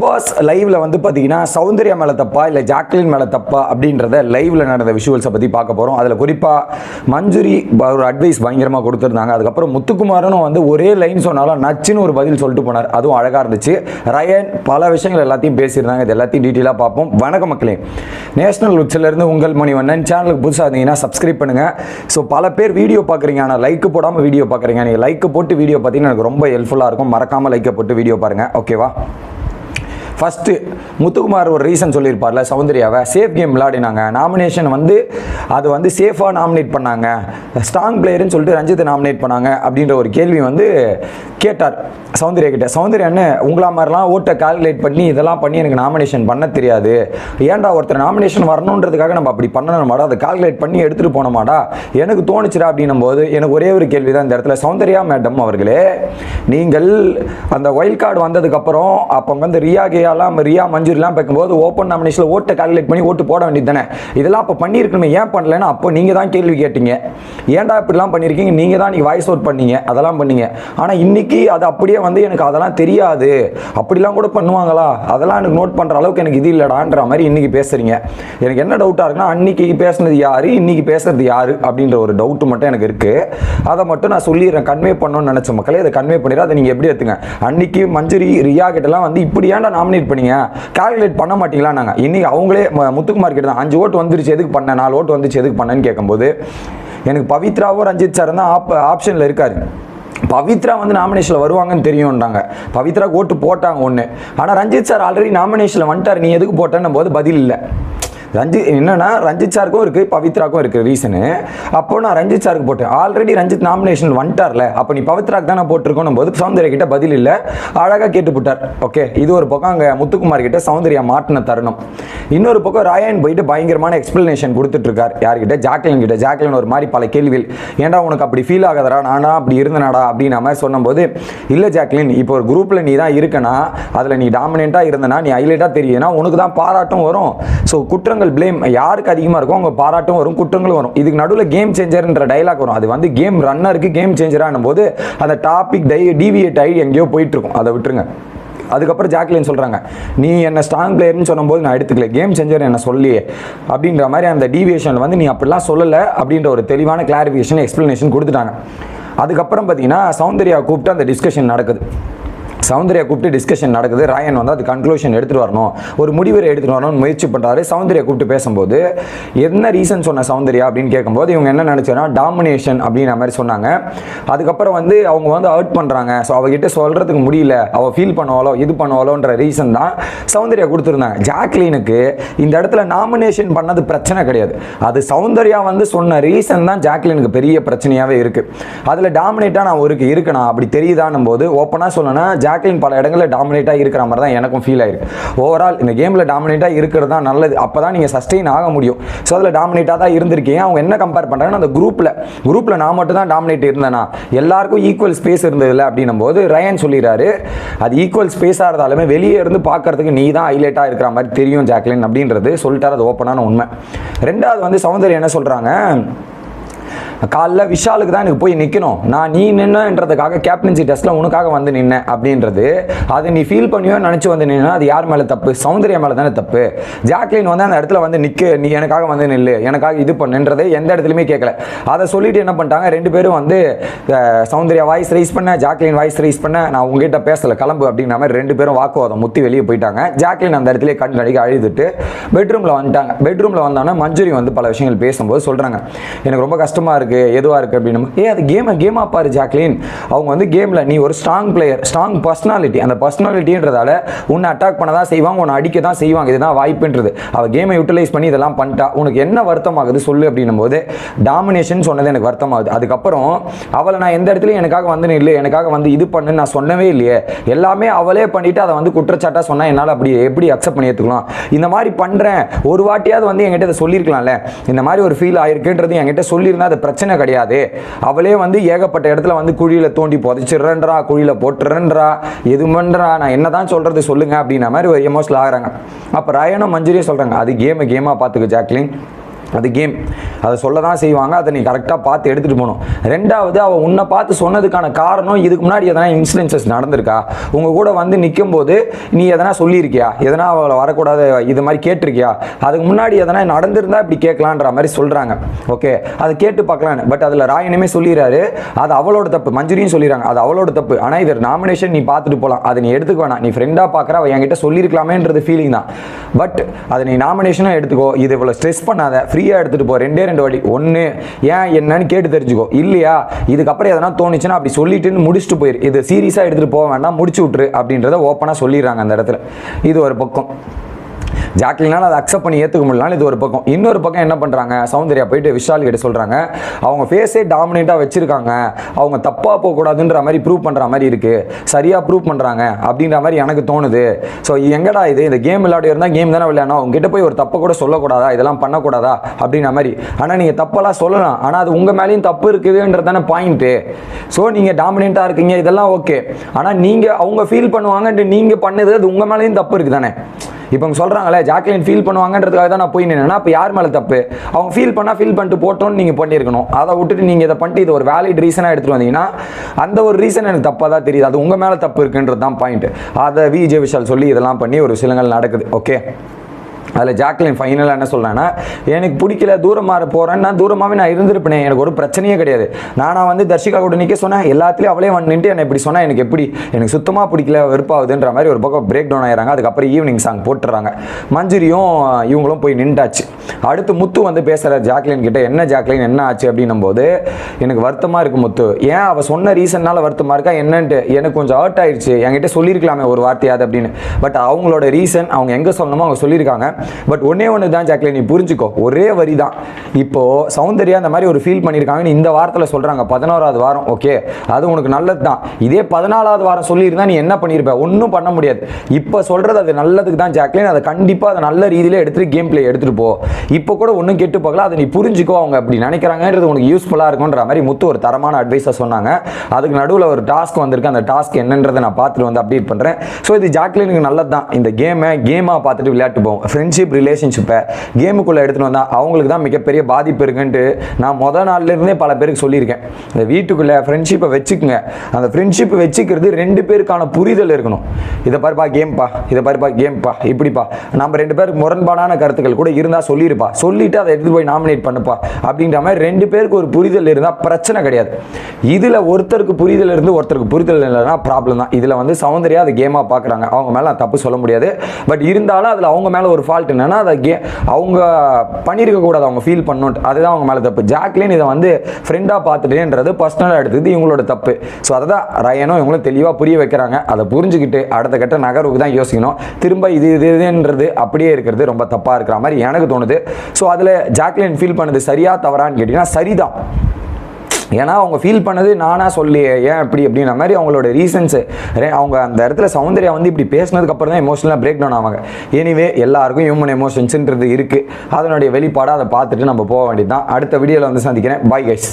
Pass லைவ்ல வந்து பார்த்தீங்கன்னா சௌந்தர்யா மேலே தப்பா இல்லை ஜாக்லின் மேலே தப்பா அப்படின்றத லைவ்ல நடந்த விஷுவல்ஸை பற்றி பார்க்க போகிறோம் அதில் குறிப்பாக மஞ்சுரி ப- ஒரு அட்வைஸ் பயங்கரமாக கொடுத்துருந்தாங்க. அதுக்கப்புறம் முத்துக்குமாரனும் வந்து ஒரே லைன் சொன்னாலும் நச்சுன்னு ஒரு பதில் சொல்லிட்டு போனார். அதுவும் அழகாக இருந்துச்சு. ரயன் பல விஷயங்கள் எல்லாத்தையும் பேசியிருந்தாங்க. இது எல்லாத்தையும் டீட்டெயிலாக பார்ப்போம். வணக்க மக்களே. நேஷனல் இருந்து உங்கள் மணிவண்ணன். சேனலுக்கு புதுசாக இருந்தீங்கன்னா சப்ஸ்கிரைப் பண்ணுங்க. ஸோ பல பேர் வீடியோ பார்க்குறீங்க. ஆனால் லைக் போடாமல் வீடியோ பார்க்குறீங்க. நீங்கள் லைக் போட்டு வீடியோ பார்த்தீங்கன்னா எனக்கு ரொம்ப ஹெல்ப்ஃபுல்லாக இருக்கும். மறக்காமல் லைக்கை போட்டு வீடியோ பாருங்கள் ஓகேவா ஃபஸ்ட்டு முத்துக்குமார் ஒரு ரீசன் சொல்லியிருப்பார்ல சௌந்தர்யாவை. சேஃப் கேம் விளையாடினாங்க. நாமினேஷன் வந்து அது வந்து சேஃபாக நாமினேட் பண்ணாங்க. ஸ்ட்ராங் பிளேயர்னு சொல்லிட்டு ரஞ்சித்தை நாமினேட் பண்ணாங்க அப்படின்ற ஒரு கேள்வி வந்து கேட்டார் சௌந்தர்யா கிட்ட. சௌந்தர்யா என்ன உங்களா மாதிரிலாம் ஓட்டை கால்குலேட் பண்ணி இதெல்லாம் பண்ணி எனக்கு நாமினேஷன் பண்ண தெரியாது. ஏன்டா ஒருத்தர் நாமினேஷன் வரணுன்றதுக்காக நம்ம அப்படி பண்ணணுமாடா அதை கால்குலேட் பண்ணி எடுத்துகிட்டு போனோமாடா. எனக்கு தோணுச்சுடா அப்படின்னும் போது எனக்கு ஒரே ஒரு கேள்வி தான் இந்த இடத்துல. சௌந்தர்யா மேடம் அவர்களே நீங்கள் அந்த ஒயில் கார்டு வந்ததுக்கப்புறம் அப்போ வந்து ரியா கேயாலாம் ரியா மஞ்சூரிலாம் பார்க்கும்போது ஓப்பன் நாமினேஷனில் ஓட்டை கால்குலேட் பண்ணி ஓட்டு போட வேண்டியது தானே இதெல்லாம் அப்போ பண்ணியிருக்கணுமே. ஏன் பண்ணலைன்னா அப்போ நீங்கள் தான் கேள்வி கேட்டீங்க. ஏன்டா இப்படிலாம் பண்ணியிருக்கீங்க? நீங்கள் தான் நீங்கள் வாய்ஸ் அவுட் பண்ணீங்க. அதெல்லாம் பண்ணீங்க. ஆனால் இன்னைக்கு அது அப்படியே வந்து எனக்கு அதெல்லாம் தெரியாது. அப்படிலாம் கூட பண்ணுவாங்களா? அதெல்லாம் எனக்கு நோட் பண்ணுற அளவுக்கு எனக்கு இது இல்லைடான்ற மாதிரி இன்னைக்கு பேசுறீங்க. எனக்கு என்ன டவுட்டாக இருக்குன்னா அன்னைக்கு பேசுனது யார்? இன்னைக்கு பேசுறது யார்? அப்படின்ற ஒரு டவுட்டு மட்டும் எனக்கு இருக்குது அதை மட்டும் நான் சொல்லிடுறேன். கன்வே பண்ணணும்னு நினச்ச மக்களே அதை கன்வே பண்ணிடுறேன். அதை நீங்கள் எப்படி எடுத்துங்க? அன்னைக்கு மஞ்சுரி ரியா கிட்டலாம் வந்து இப்படி ஏன்டா நாமினேட் பண்ணீங்க? கால்குலேட் பண்ண மாட்டீங்களா நாங்கள் இன்னைக்கு அவங்களே ம- முத்துக்குமார் கிட்ட தான் அஞ்சு ஓட்டு வந்துருச்சு எதுக்கு பண்ண? நாலு ஓட்டு வந்துச்சு எதுக்கு பண்ணேன்னு கேட்கும்போது எனக்கு பவித்ராவோ ரஞ்சித் சார் தான் ஆப் ஆப்ஷனில் இருக்காரு. பவித்ரா வந்து நாமினேஷனில் வருவாங்கன்னு தெரியும்ன்றாங்க. பவித்ரா ஓட்டு போட்டாங்க ஒன்று ஆனால் ரஞ்சித் சார் ஆல்ரெடி நாமினேஷனில் வந்துட்டார். நீ எதுக்கு போட்டேன்னும் போது பதில் இல்லை. ரஞ்சித் என்னன்னா ரஞ்சித் சாருக்கும் இருக்கு பவித்ராக்கும் இருக்கு ரீசனு அப்போ நான் ரஞ்சித் சாருக்கு போட்டேன். ஆல்ரெடி ரஞ்சித் நாமினேஷன் வந்துட்டார்ல. அப்போ நீ பவித்ராக்கு தானே போட்டிருக்கோம் போது சௌந்தர்யா கிட்ட பதில் இல்லை. அழகாக கேட்டு போட்டார். ஓகே இது ஒரு பக்கம் அங்கே முத்துக்குமார் கிட்ட சௌந்தர்யா மாட்டின தருணம். இன்னொரு பக்கம் ராயன் போயிட்டு பயங்கரமான எக்ஸ்பிளனேஷன் கொடுத்துட்டு இருக்கார் யார்கிட்ட? ஜாக்லின் கிட்ட. ஜாக்லின் ஒரு மாதிரி பல கேள்விகள். ஏன்டா உனக்கு அப்படி ஃபீல் ஆகாதரா நானா அப்படி இருந்தனாடா? அப்படின்ன மாதிரி சொன்னபோது இல்லை ஜாக்லின் இப்போ ஒரு குரூப்பில் நீ தான் இருக்கனா? அதில் நீ டாமினேட்டாக இருந்தனா? நீ ஹைலைட்டாக தெரியுதுன்னா உனக்கு தான் பாராட்டும் வரும். ஸோ குற்றங்கள் பிளேம் யாருக்கு அதிகமாக இருக்கோ அவங்க பாராட்டும் வரும் குற்றங்களும் வரும். இதுக்கு நடுவில் கேம் சேஞ்சர்ன்ற டைலாக் வரும். அது வந்து கேம் ரன்னருக்கு கேம் சேஞ்சரானும் போது அந்த டாபிக் டை டிவியேட் ஆகி எங்கேயோ போயிட்டு இருக்கும் அதை விட்டுருங்க. அதுக்கப்புறம் ஜாக்லின் சொல்கிறாங்க நீ என்ன ஸ்ட்ராங் பிளேயர்னு சொன்னபோது நான் எடுத்துக்கல. கேம் செஞ்சர் என்ன சொல்லியே. அப்படின்ற மாதிரி அந்த டீவியேஷன் வந்து நீ அப்படிலாம் சொல்லலை அப்படின்ற ஒரு தெளிவான கிளாரிஃபிகேஷன் எக்ஸ்ப்ளனேஷன் கொடுத்துட்டாங்க. அதுக்கப்புறம் பார்த்தீங்கன்னா சௌந்தர்யா கூப்பிட்டு அந்த டிஸ்கஷன் நடக்குது. சௌந்தர்யா கூப்பிட்டு டிஸ்கஷன் நடக்குது. ராயன் வந்து அது கன்க்ளூஷன் எடுத்துகிட்டு வரணும். ஒரு முடிவரை எடுத்துகிட்டு வரணும்னு முயற்சி பண்ணுறாரு சௌந்தர்யா கூப்பிட்டு பேசும்போது என்ன ரீசன் சொன்ன சௌந்தர்யா? அப்படின்னு கேட்கும்போது இவங்க என்ன நினச்சோன்னா டாமினேஷன் அப்படின்ற மாதிரி சொன்னாங்க. அதுக்கப்புறம் வந்து அவங்க வந்து ஹர்ட் பண்ணுறாங்க ஸோ அவகிட்ட சொல்கிறதுக்கு முடியல. அவள் ஃபீல் பண்ணுவாளோ இது பண்ணுவாளோன்ற ரீசன் தான் சௌந்தர்யா கொடுத்துருந்தாங்க. ஜாக்லினுக்கு இந்த இடத்துல நாமினேஷன் பண்ணது பிரச்சனை கிடையாது. அது சௌந்தர்யா வந்து சொன்ன ரீசன் தான் ஜாக்லினுக்கு பெரிய பிரச்சனையாகவே இருக்குது அதில் டாமினேட்டாக நான் ஒரு இருக்கணும் அப்படி தெரியுதான்னும் போது ஓப்பனாக சொல்லணும்னா ஜாக்லின் பல இடங்களில் டாமினேட்டாக இருக்கிற மாதிரி தான் எனக்கும் ஃபீல் ஆயிருக்கு. ஓவரால் இந்த கேமில் டாமினேட்டாக இருக்கிறது தான் நல்லது. அப்போ தான் நீங்கள் சஸ்டெயின் ஆக முடியும். ஸோ அதில் டாமினேட்டாக தான் இருந்திருக்கீங்க. அவங்க என்ன கம்பேர் பண்ணுறாங்கன்னா அந்த குரூப்பில் குரூப்பில் நான் மட்டும் தான் டாமினேட் இருந்தேனா எல்லாருக்கும் ஈக்குவல் ஸ்பேஸ் இருந்ததில்ல அப்படின்னும் போது ரயன் சொல்லிடுறாரு அது ஈக்குவல் ஸ்பேஸாக இருந்தாலுமே வெளியே இருந்து பார்க்கறதுக்கு நீ தான் ஹைலைட்டாக இருக்கிற மாதிரி தெரியும் ஜாக்லின் அப்படின்றது சொல்லிட்டார். அது ஓப்பனான உண்மை. ரெண்டாவது வந்து சௌந்தர்யா என்ன சொல்கிறாங்க காலைல விஷாலுக்கு தான் எனக்கு போய் நிற்கணும் நான் நீ நின்னன்றதுக்காக கேப்டன்சி டெஸ்ட்டில் உனக்காக வந்து நின்னேன் அப்படின்றது அதை நீ ஃபீல் பண்ணியோ நினச்சி வந்து நின்னா அது யார் மேலே தப்பு? சௌந்தர்யா மேலே தானே தப்பு. ஜாக்லின் வந்து அந்த இடத்துல வந்து நிற்க நீ எனக்காக வந்து நில்லு எனக்காக இது பண்ணுன்றதை எந்த இடத்துலையுமே கேட்கல அதை சொல்லிட்டு என்ன பண்ணிட்டாங்க? ரெண்டு பேரும் வந்து சௌந்தர்யா வாய்ஸ் ரைஸ் பண்ண ஜாக்லின் வாய்ஸ் ரைஸ் பண்ண நான் உங்ககிட்ட பேசல கிளம்பு அப்படிங்கிற மாதிரி ரெண்டு பேரும் வாக்குவாதம் முத்தி வெளியே போயிட்டாங்க. ஜாக்லின் அந்த இடத்துல கண் கடிக்க அழுதுட்டு பெட்ரூமில் வந்துட்டாங்க. பெட்ரூமில் வந்தோன்னே மஞ்சுரி வந்து பல விஷயங்கள் பேசும்போது சொல்கிறாங்க எனக்கு ரொம்ப கஷ்டமாக இருக்குது எதுவாக இருக்குது அப்படின்னு ஏ அது கேமை கேமாக பாரு ஜாக்லின். அவங்க வந்து கேமில் நீ ஒரு ஸ்ட்ராங் பிளேயர் ஸ்ட்ராங் பர்சனாலிட்டி அந்த பர்சனாலிட்டின்றதால உன்னை அட்டாக் பண்ண தான் செய்வாங்க உன்னை அடிக்க தான் செய்வாங்க. இதுதான் வாய்ப்புன்றது. அவள் கேமை யூட்டிலைஸ் பண்ணி இதெல்லாம் பண்ணிட்டா. உனக்கு என்ன வருத்தமாகுது சொல்லு அப்படின்னும் போது டாமினேஷன் சொன்னது எனக்கு வருத்தமாகுது. அதுக்கப்புறம் அவளை நான் எந்த இடத்துலையும் எனக்காக வந்து இல்லை எனக்காக வந்து இது பண்ணுன்னு நான் சொன்னவே இல்லையே. எல்லாமே அவளே பண்ணிட்டு அதை வந்து குற்றச்சாட்டாக சொன்னால் என்னால் அப்படி எப்படி அக்செப்ட் பண்ணி ஏற்றுக்கலாம் இந்த மாதிரி பண்ணுறேன் ஒரு வாட்டியாவது வந்து என்கிட்ட இதை சொல்லியிருக்கலாம்ல. இந்த மாதிரி ஒரு ஃபீல் ஆயிருக்குன்றது என்கிட்ட சொல்லியிருந்தா அது பிரச்சனை பிரச்சனை கிடையாது. அவளே வந்து ஏகப்பட்ட இடத்துல வந்து குழியில் தோண்டி புதைச்சிடுறேன்றா குழியில் போட்டுறேன்றா எது பண்ணுறா நான் என்ன தான் சொல்கிறது சொல்லுங்க அப்படின்ற மாதிரி ஒரு எமோஷனல் ஆகிறாங்க. அப்போ ராயனும் மஞ்சுரியும் சொல்கிறாங்க அது கேமை கேமாக பார்த்துக்கு ஜாக்லின். அது கேம். அதை சொல்ல தான் செய்வாங்க அதை நீ கரெக்டாக பார்த்து எடுத்துகிட்டு போகணும். ரெண்டாவது அவள் உன்னை பார்த்து சொன்னதுக்கான காரணம் இதுக்கு முன்னாடி எதனா இன்சிடென்சஸ் நடந்திருக்கா? உங்கள் கூட வந்து நிற்கும் போது நீ எதனா சொல்லியிருக்கியா? எதனா அவளை வரக்கூடாது இது மாதிரி கேட்டிருக்கியா? அதுக்கு முன்னாடி எதனா நடந்திருந்தா இப்படி கேட்கலான்ற மாதிரி சொல்கிறாங்க ஓகே அதை கேட்டு பார்க்கலான்னு. பட் அதில் ராயனுமே சொல்லிடுறாரு அது அவளோட தப்பு. மஞ்சுரியும் சொல்லிடுறாங்க அது அவளோட தப்பு. ஆனால் இது நாமினேஷன் நீ பார்த்துட்டு போகலாம் அதை நீ எடுத்துக்க வேணாம். நீ ஃப்ரெண்டாக பார்க்குற அவள் என்கிட்ட சொல்லியிருக்கலாமேன்றது ஃபீலிங் தான். பட் அதை நீ நாமினேஷனாக எடுத்துக்கோ. இது இவ்வளோ ஸ்ட்ரெஸ் பண்ணாத. ஃப்ரீயாக எடுத்துகிட்டு போ. ரெண்டே ரெண்டு வாட்டி. ஒன்று ஏன்? என்னன்னு கேட்டு தெரிஞ்சுக்கோ. இல்லையா? இதுக்கப்புறம் எதனா தோணுச்சுன்னா அப்படி சொல்லிட்டுன்னு முடிச்சுட்டு போயிரு. இது சீரியஸாக எடுத்துகிட்டு போக வேண்டாம். முடிச்சு விட்ரு அப்படின்றத ஓப்பனாக சொல்லிடுறாங்க அந்த இடத்துல. இது ஒரு பக்கம். ஜாக்லினால் அதை அக்செப்ட் பண்ணி ஏற்றுக்க முடியலாம் இது ஒரு பக்கம். இன்னொரு பக்கம் என்ன பண்ணுறாங்க சௌந்தர்யா போயிட்டு விஷால் கிட்ட சொல்கிறாங்க அவங்க ஃபேஸே டாமினேட்டாக வச்சுருக்காங்க. அவங்க தப்பாக போகக்கூடாதுன்ற மாதிரி ப்ரூவ் பண்ணுற மாதிரி இருக்குது சரியாக ப்ரூவ் பண்ணுறாங்க அப்படின்ற மாதிரி எனக்கு தோணுது. ஸோ எங்கடா இது? இந்த கேம் விளையாடி இருந்தால் கேம் தானே விளையாடணும். அவங்ககிட்ட போய் ஒரு தப்பை கூட சொல்லக்கூடாதா? இதெல்லாம் பண்ணக்கூடாதா? அப்படின்ற மாதிரி. ஆனால் நீங்கள் தப்பெல்லாம் சொல்லலாம். ஆனால் அது உங்கள் மேலேயும் தப்பு இருக்குதுன்றது தானே பாயிண்ட்டு ஸோ நீங்கள் டாமினேட்டாக இருக்கீங்க. இதெல்லாம் ஓகே ஆனால் நீங்கள் அவங்க ஃபீல் பண்ணுவாங்கன்ட்டு நீங்கள் பண்ணது அது உங்கள் மேலேயும் தப்பு இருக்குது தானே இப்போ அவங்க சொல்கிறாங்களே ஜாக்லின் ஃபீல் பண்ணுவாங்கன்றதுக்காக தான் நான் போய் நின்னா அப்போ யார் மேலே தப்பு? அவங்க ஃபீல் பண்ணால் ஃபீல் பண்ணிட்டு போட்டோன்னு நீங்கள் பண்ணியிருக்கணும். அதை விட்டுட்டு நீங்கள் இதை பண்ணிட்டு இது ஒரு வேலிட் ரீசனாக எடுத்துகிட்டு வந்தீங்கன்னா அந்த ஒரு ரீசன் எனக்கு தப்பாக தான் தெரியுது. அது உங்கள் மேலே தப்பு இருக்குன்றது தான் பாயிண்ட் அதை விஜய் விஷால் சொல்லி இதெல்லாம் பண்ணி ஒரு விஷயங்கள் நடக்குது. ஓகே அதில் ஜாக்லின் ஃபைனலாக என்ன சொல்கிறேன்னா எனக்கு பிடிக்கல தூரம் மாற போகிறேன் நான் தூரமாகவே நான் இருந்திருப்பேனே எனக்கு ஒரு பிரச்சனையே கிடையாது. நானாக வந்து தர்ஷிகா கூட நிற்க சொன்னேன் எல்லாத்துலேயும் அவளே வந்து நின்று என்னை இப்படி சொன்னால் எனக்கு எப்படி எனக்கு சுத்தமாக பிடிக்கல வெறுப்பாகுதுன்ற மாதிரி ஒரு பக்கம் பிரேக் டவுன் ஆகிறாங்க அதுக்கப்புறம் ஈவினிங் சாங் போட்டுறாங்க. மஞ்சுரியும் இவங்களும் போய் நின்றாச்சு அடுத்து முத்து வந்து பேசுகிற ஜாக்லின் கிட்ட என்ன ஜாக்லின் என்ன ஆச்சு? அப்படின்னும் போது எனக்கு வருத்தமாக இருக்குது முத்து. ஏன் அவள் சொன்ன ரீசன்னால் வருத்தமாக இருக்கா என்னன்ட்டு? எனக்கு கொஞ்சம் ஹர்ட் ஆயிடுச்சு என்கிட்ட சொல்லியிருக்கலாமே ஒரு வார்த்தையாது அப்படின்னு. பட் அவங்களோட ரீசன் அவங்க எங்கே சொல்லணுமோ அவங்க சொல்லியிருக்காங்க. பட் ஒன்னே ஒன்று தான் ஜாக்லின் நீ புரிஞ்சுக்கோ. ஒரே வரி தான். இப்போ சௌந்தர்யா அந்த மாதிரி ஒரு ஃபீல் பண்ணியிருக்காங்கன்னு இந்த வாரத்தில் சொல்கிறாங்க பதினோராவது வாரம் ஓகே அது உனக்கு நல்லது தான். இதே பதினாலாவது வாரம் சொல்லியிருந்தா நீ என்ன பண்ணியிருப்ப? ஒன்றும் பண்ண முடியாது. இப்போ சொல்கிறது அது நல்லதுக்கு தான் ஜாக்லின். அதை கண்டிப்பாக அதை நல்ல ரீதியில் எடுத்துகிட்டு கேம் பிளே எடுத்துகிட்டு போ. இப்போ கூட ஒன்றும் கெட்டு பார்க்கல அதை நீ புரிஞ்சுக்கோ. அவங்க அப்படி நினைக்கிறாங்கன்றது உனக்கு யூஸ்ஃபுல்லாக இருக்குன்ற மாதிரி முத்து ஒரு தரமான அட்வைஸை சொன்னாங்க. அதுக்கு நடுவில் ஒரு டாஸ்க் வந்திருக்கு. அந்த டாஸ்க் என்னன்றதை நான் பார்த்துட்டு வந்து அப்டேட் பண்ணுறேன் ஸோ இது ஜாக்லினுக்கு நல்லது தான். இந்த கேமை கேமாக பார்த்துட்டு விளையாட்டு போவோம் ஃப்ரெண்ட்ஷிப் ரிலேஷன்ஷிப்பை கேமுக்குள்ளே எடுத்துகிட்டு வந்தால் அவங்களுக்கு தான் மிகப்பெரிய பாதிப்பு இருக்குன்ட்டு நான் முதல் நாள்லேருந்தே பல பேருக்கு சொல்லியிருக்கேன். இந்த வீட்டுக்குள்ளே ஃப்ரெண்ட்ஷிப்பை வச்சுக்கோங்க. அந்த ஃப்ரெண்ட்ஷிப் வச்சுக்கிறது ரெண்டு பேருக்கான புரிதல் இருக்கணும். இதை பாருப்பா கேம்ப்பா இதை பாருப்பா கேம்ப்பா இப்படிப்பா. நம்ம ரெண்டு பேருக்கு முரண்பாடான கருத்துக்கள் கூட இருந்தால் சொல்லியிருப்பா சொல்லிட்டு அதை எடுத்து போய் நாமினேட் பண்ணுப்பா. அப்படின்ற மாதிரி ரெண்டு பேருக்கு ஒரு புரிதல் இருந்தால் பிரச்சனை கிடையாது. இதில் ஒருத்தருக்கு புரிதல் இருந்து ஒருத்தருக்கு புரிதல் இல்லைன்னா ப்ராப்ளம் தான். இதில் வந்து சௌந்தர்யா அது கேமாக பார்க்குறாங்க அவங்க மேலே நான் தப்பு சொல்ல முடியாது. பட் இருந்தாலும் அதில் அவங்க மேலே ஒரு ஃபால்ட் என்னன்னா அதை கே அவங்க பண்ணியிருக்கக்கூடாது அவங்க ஃபீல் பண்ணணும் அதுதான் அவங்க மேலே தப்பு. ஜாக்லின் இதை வந்து ஃப்ரெண்டாக பார்த்துட்டேன்றது பர்சனலாக எடுத்தது இவங்களோட தப்பு. ஸோ அதை தான் ரயனும் இவங்களும் தெளிவாக புரிய வைக்கிறாங்க. அதை புரிஞ்சுக்கிட்டு அடுத்த கட்ட நகர்வுக்கு தான் யோசிக்கணும். திரும்ப இது இது இதுன்றது அப்படியே இருக்கிறது ரொம்ப தப்பாக இருக்கிற மாதிரி எனக்கு தோணுது. ஸோ அதில் ஜாக்லின் ஃபீல் பண்ணது சரியா தவறான்னு கேட்டிங்கன்னா சரிதான். ஏன்னா அவங்க ஃபீல் பண்ணது நானாக சொல்லி ஏன் இப்படி அப்படின்ற மாதிரி அவங்களோட ரீசன்ஸு அவங்க அந்த இடத்துல சௌந்தர்யா வந்து இப்படி பேசினதுக்கப்புறம் தான் எமோஷனலாக பிரேக் டவுன் ஆவாங்க. எனிவே எல்லாருக்கும் ஹியூமன் எமோஷன்ஸுன்றது இருக்குது அதனுடைய வெளிப்பாடாக அதை பார்த்துட்டு நம்ம போக வேண்டியது தான் அடுத்த வீடியோவில் வந்து சந்திக்கிறேன். Bye guys